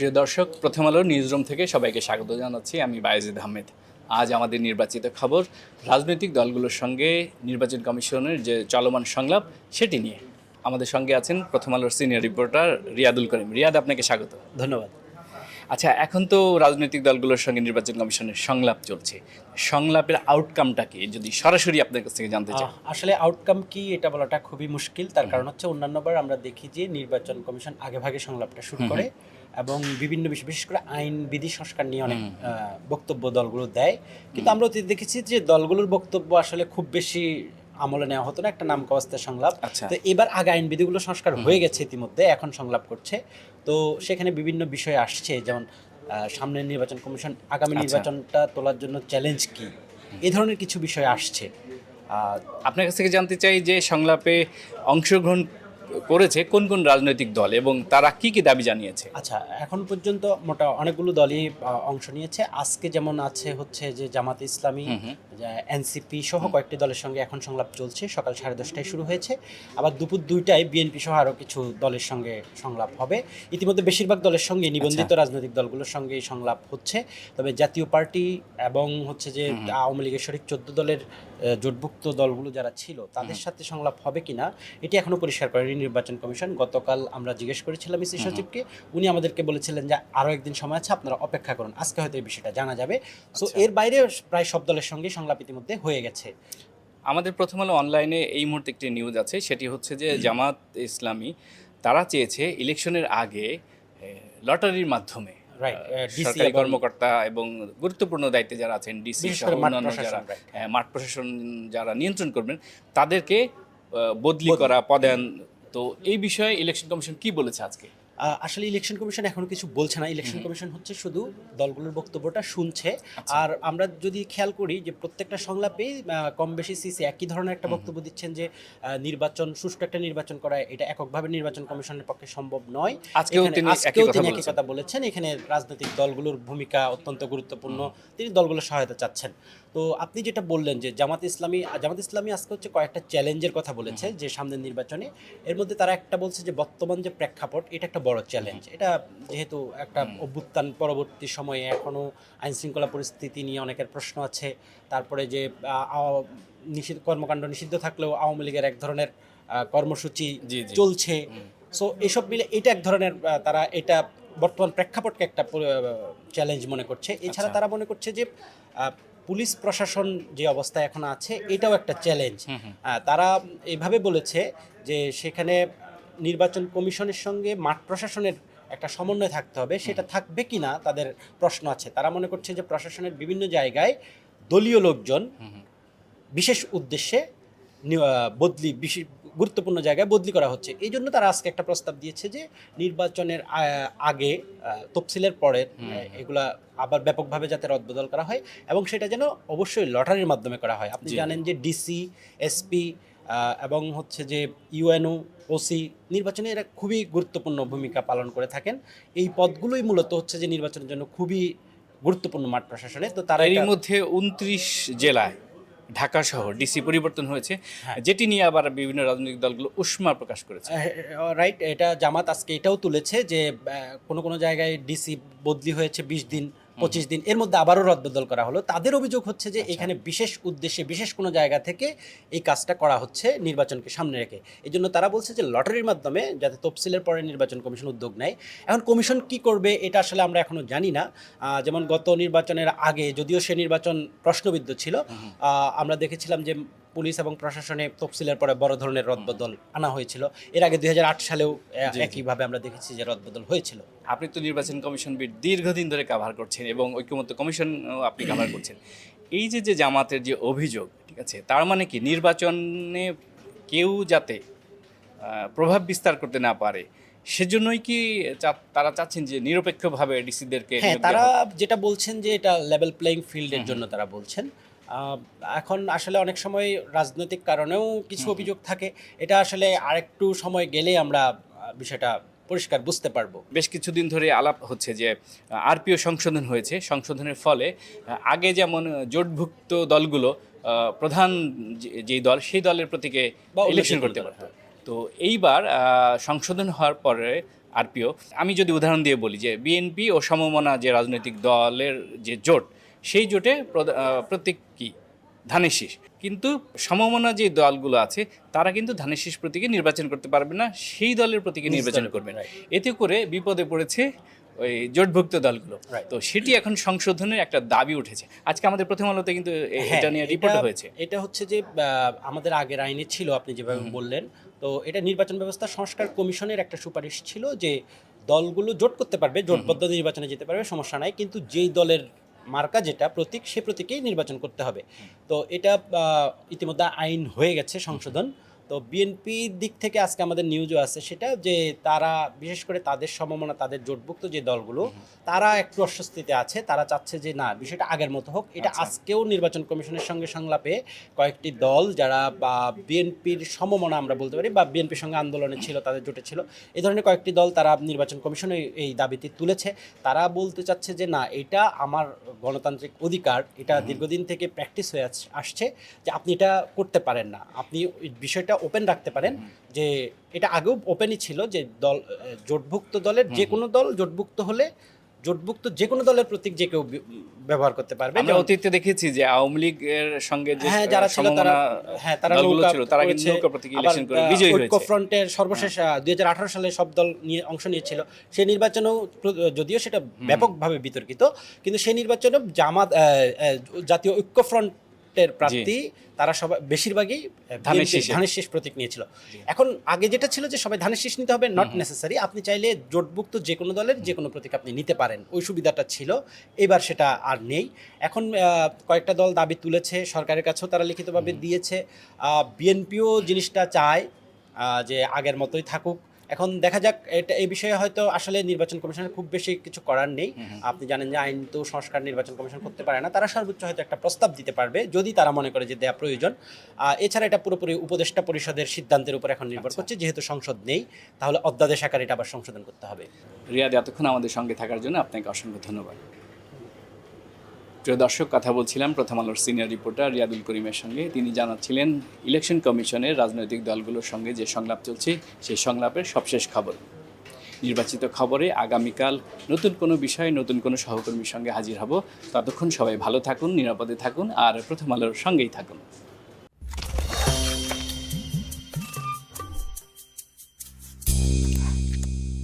প্রিয় দর্শক, প্রথম আলো নিউজরুম থেকে সবাইকে স্বাগত জানাচ্ছি আমি বায়েজিদ আহমেদ। আজ আমাদের নির্বাচিত খবর, রাজনৈতিক দলগুলোর সঙ্গে নির্বাচন কমিশনের যে চলমান সংলাপ, সেটি নিয়ে। আমাদের সঙ্গে আছেন প্রথম আলোর সিনিয়র রিপোর্টার রিয়াদুল করিম। রিয়াদ, আপনাকে স্বাগত। ধন্যবাদ। আচ্ছা এখন তো রাজনৈতিক দলগুলোর সঙ্গে নির্বাচন কমিশনের সংলাপ চলছে। সংলাপের আউটকামটা কি? যদি সরাসরি আপনার কাছ থেকে জানতে চাই। আসলে আউটকাম কি এটা বলাটা খুবই মুশকিল। তার কারণ হচ্ছে অন্যান্যবার আমরা দেখি যে নির্বাচন কমিশন আগে ভাগে সংলাপটা শুরু করে এবং বিভিন্ন বিষয় বিশেষ করে আইন বিধি সংস্কার নিয়ে অনেক বক্তব্য দলগুলো দেয়। কিন্তু আমরা দেখেছি যে দলগুলোর বক্তব্য আসলে খুব বেশি আমলে নেওয়া হতো না একটা নাম কবাস্তের সংলাপ। আচ্ছা। তো এবার আগে আইন বিধিগুলো সংস্কার হয়ে গেছে ইতিমধ্যে এখন সংলাপ করছে। তো সেখানে বিভিন্ন বিষয় আসছে যেমন সামনের নির্বাচন কমিশন আগামী আচ্ছা। নির্বাচনটা তোলার জন্য চ্যালেঞ্জ কি? এ ধরনের কিছু বিষয় আসছে। আপনার কাছ থেকে জানতে চাই যে সংলাপে অংশগ্রহণ করেছে কোন কোন রাজনৈতিক দল এবং তারা কি কি দাবি জানিয়েছে? আচ্ছা এখন পর্যন্ত মোটা অনেকগুলো দলই অংশ নিয়েছে। আজকে যেমন আছে হচ্ছে যে জামাত ইসলামী এনসিপি সহ কয়েকটি দলের সঙ্গে এখন সংলাপ চলছে। সকাল সাড়ে দশটায় শুরু হয়েছে। আবার দুপুর দুইটায় বিএনপি সহ আরও কিছু দলের সঙ্গে সংলাপ হবে। ইতিমধ্যে বেশিরভাগ দলের সঙ্গে নিবন্ধিত রাজনৈতিক দলগুলোর সঙ্গে সংলাপ হচ্ছে। তবে জাতীয় পার্টি এবং হচ্ছে যে আওয়ামী লীগের শরিক চোদ্দ দলের জোটভুক্ত দলগুলো যারা ছিল তাদের সাথে সংলাপ হবে কিনা এটি এখনও পরিষ্কার করেনি নির্বাচন কমিশন। গতকাল আমরা জিজ্ঞেস করেছিলাম ইসি সচিবকে উনি আমাদেরকে বলেছিলেন যে আরও একদিন সময় আছে আপনারা অপেক্ষা করুন। আজকে হয়তো এই বিষয়টা জানা যাবে। সো এর বাইরে প্রায় সব দলের সঙ্গে সংলাপ ইতিমধ্যে হয়ে গেছে। আমাদের প্রথম আলো অনলাইনে এই মুহূর্তে একটি নিউজ আছে সেটি হচ্ছে যে জামাত ইসলামী তারা চেয়েছে ইলেকশনের আগে লটারির মাধ্যমে DC সরকারি কর্মকর্তা এবং গুরুত্বপূর্ণ দায়িত্বে যারা আছেন ডিসি অন্যান্য যারা হ্যাঁ, মাঠ প্রশাসন যারা নিয়ন্ত্রণ করবেন তাদেরকে বদলি করা পদায়ন তো এই বিষয়ে ইলেকশন কমিশন কি বলেছে আজকে? আসলে ইলেকশন কমিশন এখনও কিছু বলছে না। ইলেকশন কমিশন হচ্ছে শুধু দলগুলোর বক্তব্যটা শুনছে। আর আমরা যদি খেয়াল করি যে প্রত্যেকটা সংলাপে কম বেশি সিসি একই ধরনের একটা বক্তব্য দিচ্ছেন যে নির্বাচন সুষ্ঠু একটা নির্বাচন করা এটা এককভাবে নির্বাচন কমিশনের পক্ষে সম্ভব নয়। আজকেও তিনি একই। কথা বলেছেন। এখানে রাজনৈতিক দলগুলোর ভূমিকা অত্যন্ত গুরুত্বপূর্ণ। তিনি দলগুলোর সহায়তা চাচ্ছেন। তো আপনি যেটা বললেন যে জামাত ইসলামী জামাত ইসলামী আজকে হচ্ছে কয়েকটা চ্যালেঞ্জের কথা বলেছে যে সামনের নির্বাচনে। এর মধ্যে তারা একটা বলছে যে বর্তমান যে প্রেক্ষাপট এটা একটা বড় চ্যালেঞ্জ। এটা যেহেতু একটা অভ্যুত্থান পরবর্তী সময়ে এখনও আইন শৃঙ্খলা পরিস্থিতি নিয়ে অনেকের প্রশ্ন আছে। তারপরে যে নিষিদ্ধ কর্মকাণ্ড নিষিদ্ধ থাকলেও আওয়ামী লীগের এক ধরনের কর্মসূচি। চলছে। সো এসব মিলে এটা এক ধরনের তারা এটা বর্তমান প্রেক্ষাপটকে একটা চ্যালেঞ্জ মনে করছে। এছাড়া আচ্ছা। তারা মনে করছে যে পুলিশ প্রশাসন যে অবস্থায় এখন আছে এটাও একটা চ্যালেঞ্জ তারা এভাবে বলেছে যে সেখানে নির্বাচন কমিশনের সঙ্গে মাঠ প্রশাসনের একটা সমন্বয় থাকতে হবে সেটা থাকবে কি না তাদের প্রশ্ন আছে। তারা মনে করছে যে প্রশাসনের বিভিন্ন জায়গায় দলীয় লোকজন বিশেষ উদ্দেশ্যে বদলি গুরুত্বপূর্ণ জায়গায় বদলি করা হচ্ছে। এই জন্য তারা আজকে একটা প্রস্তাব দিয়েছে যে নির্বাচনের আগে তফসিলের পরে এগুলা আবার ব্যাপকভাবে যাতে রদবদল করা হয় এবং সেটা যেন অবশ্যই লটারির মাধ্যমে করা হয়। আপনি জানেন যে ডিসি এসপি এবং হচ্ছে যে ইউএনও ওসি নির্বাচনে এরা খুবই গুরুত্বপূর্ণ ভূমিকা পালন করে থাকেন। এই পদগুলোই মূলত হচ্ছে যে নির্বাচনের জন্য খুবই গুরুত্বপূর্ণ মাঠ প্রশাসনে। তো তারা এরই মধ্যে উনত্রিশ জেলায় ঢাকা শহর ডিসি পরিবর্তন হয়েছে হ্যাঁ। যেটি নিয়ে আবার বিভিন্ন রাজনৈতিক দলগুলো উষ্মা প্রকাশ করেছে। রাইট এটা জামাত আজকে এটাও তুলেছে যে কোনো কোনো জায়গায় ডিসি বদলি হয়েছে বিশ দিন। পঁচিশ দিন। এর মধ্যে আবারও রদবদল করা হলো। তাদের অভিযোগ হচ্ছে যে এখানে বিশেষ উদ্দেশ্যে বিশেষ কোনো জায়গা থেকে এই কাজটা করা হচ্ছে নির্বাচনকে সামনে রেখে। এই জন্য তারা বলছে যে লটারির মাধ্যমে যাতে তফসিলের পরে নির্বাচন কমিশন উদ্যোগ নেয়। এখন কমিশন কি করবে এটা আসলে আমরা এখনও জানি না। যেমন গত নির্বাচনের আগে যদিও সে নির্বাচন প্রশ্নবিদ্ধ ছিল আমরা দেখেছিলাম যে পুলিশ এবং প্রশাসনে তফসিলের পরে বড় ধরনের রদবদল আনা হয়েছিল। এর আগে দুই সালেও। একইভাবে আমরা দেখেছি যে রদবদল হয়েছিল। আপনি তো নির্বাচন কমিশন বিট দীর্ঘদিন ধরে কাভার করছেন এবং ঐক্যমত্য কমিশন আপনি কাভার করছেন। এই যে যে জামাতের যে অভিযোগ ঠিক আছে তার মানে কি নির্বাচনে কেউ যাতে প্রভাব বিস্তার করতে না পারে সেজন্যই কি তারা চাচ্ছেন যে নিরপেক্ষভাবে ডিসিদেরকে হ্যাঁ তারা যেটা বলছেন যে এটা লেভেল প্লেইং ফিল্ডের জন্য তারা বলছেন। এখন আসলে অনেক সময় রাজনৈতিক কারণেও কিছু অভিযোগ থাকে। এটা আসলে আরেকটু সময় গেলে আমরা বিষয়টা পরিষ্কার বুঝতে পারব। বেশ কিছুদিন ধরে আলাপ হচ্ছে যে আরপিও সংশোধন হয়েছে। সংশোধনের ফলে আগে যেমন জোটভুক্ত দলগুলো প্রধান যে- যেই দল সেই দলের প্রতীকে ইলেকশন করতে পারত। তো এইবার সংশোধন হওয়ার পরে আরপিও আমি যদি উদাহরণ দিয়ে বলি যে বিএনপি ও সমমনা যে রাজনৈতিক দলের যে জোট সেই জোটে প্রতীক কি? ধানের শীষ কিন্তু সমমনা যে দলগুলো আছে তারা কিন্তু ধানের শীষ প্রতীকে নির্বাচন করতে পারবে না সেই দলের প্রতীকে নির্বাচন করবে right. এতে করে বিপদে পড়েছে ওই জোটভুক্ত দলগুলো। তো সেটি এখন সংশোধনের একটা দাবি উঠেছে। আজকে আমাদের প্রথম আলোতে কিন্তু হ্যাঁ, এটা নিয়ে রিপোর্ট হয়েছে। এটা হচ্ছে যে আমাদের আগের আইনে ছিল আপনি যেভাবে বললেন। তো এটা নির্বাচন ব্যবস্থা সংস্কার কমিশনের একটা সুপারিশ ছিল যে দলগুলো জোট করতে পারবে জোটবদ্ধ নির্বাচনে যেতে পারবে সমস্যা নাই। কিন্তু যেই দলের মার্কা যেটা প্রতীক সে প্রতীকেই নির্বাচন করতে হবে। তো এটা ইতিমধ্যে আইন হয়ে গেছে সংশোধন। তো বিএনপির দিক থেকে আজকে আমাদের নিউজও আছে সেটা যে তারা বিশেষ করে তাদের সমমনা তাদের জোটভুক্ত যে দলগুলো তারা একটু অস্বস্তিতে আছে। তারা চাচ্ছে যে না বিষয়টা আগের মতো হোক। এটা আচ্ছা। আজকেও নির্বাচন কমিশনের সঙ্গে সংলাপে কয়েকটি দল যারা বা বিএনপির সমমনা আমরা বলতে পারি বা বিএনপির সঙ্গে আন্দোলনে ছিল তাদের জোটে ছিল এই ধরনের কয়েকটি দল তারা নির্বাচন কমিশনে এই দাবিটি তুলেছে। তারা বলতে চাচ্ছে যে না এটা আমার গণতান্ত্রিক অধিকার এটা দীর্ঘদিন থেকে প্র্যাকটিস হয়ে আস- আসছে যে আপনি এটা করতে পারেন না। আপনি বিষয়টা ওপেন রাখতে পারেন যে এটা আগেও ওপেনই ছিল যে দল জোটভুক্ত দলের যে কোনো দল জোটভুক্ত হলে জোটভুক্ত যে কোনো দলের প্রতীক যে কেউ ব্যবহার করতে পারবে। আমরা অতীতে দেখেছি যে আওয়ামী লীগের সঙ্গে যে হ্যাঁ যারা ছিল তারা হ্যাঁ তারা নৌকা ছিল তারা কিন্তু নৌকা প্রতীকে ইলেকশন করে বিজয়ী ঐক্য হয়েছে। হ্যাঁ। ফ্রন্টের সর্বশেষ দুই হাজার আঠারো সালে সব দল নিয়ে অংশ নিয়েছিল। সেই নির্বাচনেও যদিও সেটা ব্যাপকভাবে বিতর্কিত কিন্তু সেই নির্বাচনে জামাত জাতীয় ঐক্য ফ্রন্টের প্রার্থী তারা সবাই বেশিরভাগই ধানের BNP শীষে। ধানের শীষ প্রতীক নিয়েছিল। এখন আগে যেটা ছিল যে সবাই ধানের শীষ নিতে হবে নট নেসেসারি আপনি চাইলে জোটভুক্ত যে কোনো দলের যে কোনো প্রতীক আপনি নিতে পারেন। ওই সুবিধাটা ছিল। এবার সেটা আর নেই। এখন কয়েকটা দল দাবি তুলেছে সরকারের কাছেও তারা লিখিতভাবে দিয়েছে। বিএনপিও জিনিসটা চায় যে আগের মতোই থাকুক। এখন দেখা যাক এটা এই বিষয়ে হয়তো আসলে নির্বাচন কমিশনের খুব বেশি কিছু করার নেই। আপনি জানেন যে আইন তো সংস্কার নির্বাচন কমিশন করতে পারে না তারা সর্বোচ্চ হয়তো একটা প্রস্তাব দিতে পারবে যদি তারা মনে করে যে দেয়া প্রয়োজন। এছাড়া এটা পুরোপুরি উপদেষ্টা পরিষদের সিদ্ধান্তের উপর এখন নির্ভর করছে যেহেতু সংসদ নেই তাহলে অধ্যাদেশ আকারে এটা আবার সংশোধন করতে হবে। রিয়াদ এতক্ষণ আমাদের সঙ্গে থাকার জন্য আপনাকে অসংখ্য ধন্যবাদ। প্রিয় দর্শক, কথা বলছিলাম প্রথম আলোর সিনিয়র রিপোর্টার রিয়াদুল করিমের সঙ্গে। তিনি জানাচ্ছিলেন, ইলেকশন কমিশনের রাজনৈতিক দলগুলোর সঙ্গে যে সংলাপ চলছে, সেই সংলাপের সবশেষ খবর। নির্বাচিত খবরে আগামীকাল নতুন কোনো বিষয়ে নতুন কোনো সহকর্মীর সঙ্গে হাজির হব। ততক্ষণ সবাই ভালো থাকুন, নিরাপদে থাকুন, আর প্রথম আলোর সঙ্গেই থাকুন।